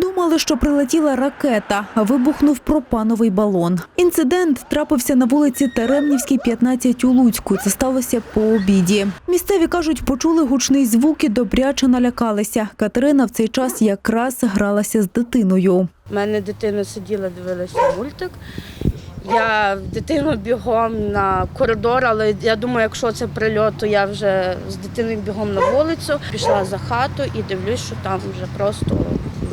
Думали, що прилетіла ракета, а вибухнув пропановий балон. Інцидент трапився на вулиці Теремнівській, 15 у Луцьку. Це сталося по обіді. Місцеві кажуть, почули гучний звук і добряче налякалися. Катерина в цей час якраз гралася з дитиною. У мене дитина сиділа, дивилася мультик. Я дитину бігом на коридор, але я думаю, якщо це прильот, то я вже з дитиною бігом на вулицю пішла за хату і дивлюсь, що там вже просто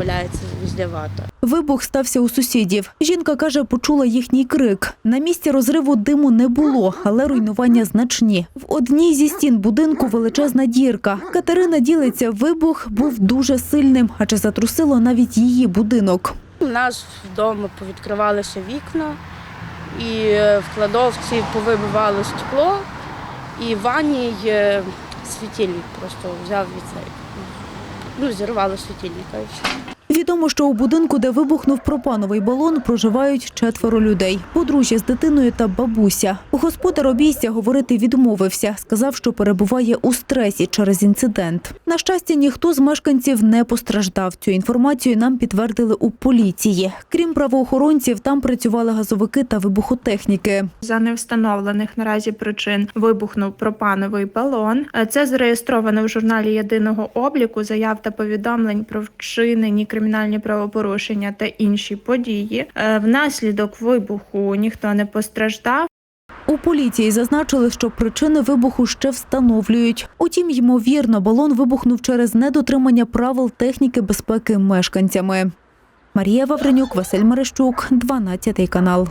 валяється везде вата. Вибух стався у сусідів. Жінка каже, почула їхній крик. На місці розриву диму не було, але руйнування значні. В одній зі стін будинку величезна дірка. Катерина ділиться, вибух був дуже сильним, адже затрусило навіть її будинок. У нас вдома повідкривалися вікна, і е, в кладовці повибивало стекло, і в ванні світильник просто взяв від цей. Ну, зірвало світильника і все. Відомо, що у будинку, де вибухнув пропановий балон, проживають четверо людей: подружжя з дитиною та бабуся. Господар обійстя говорити відмовився. Сказав, що перебуває у стресі через інцидент. На щастя, ніхто з мешканців не постраждав. Цю інформацію нам підтвердили у поліції. Крім правоохоронців, там працювали газовики та вибухотехніки. За невстановлених наразі причин вибухнув пропановий балон. Це зареєстровано в журналі єдиного обліку заяв та повідомлень про вчинені кримінальні правопорушення та інші події. Е, Внаслідок вибуху ніхто не постраждав. У поліції зазначили, що причини вибуху ще встановлюють. Утім, ймовірно, балон вибухнув через недотримання правил техніки безпеки мешканцями. Марія Вавренюк, Василь Мерещук, 12 канал.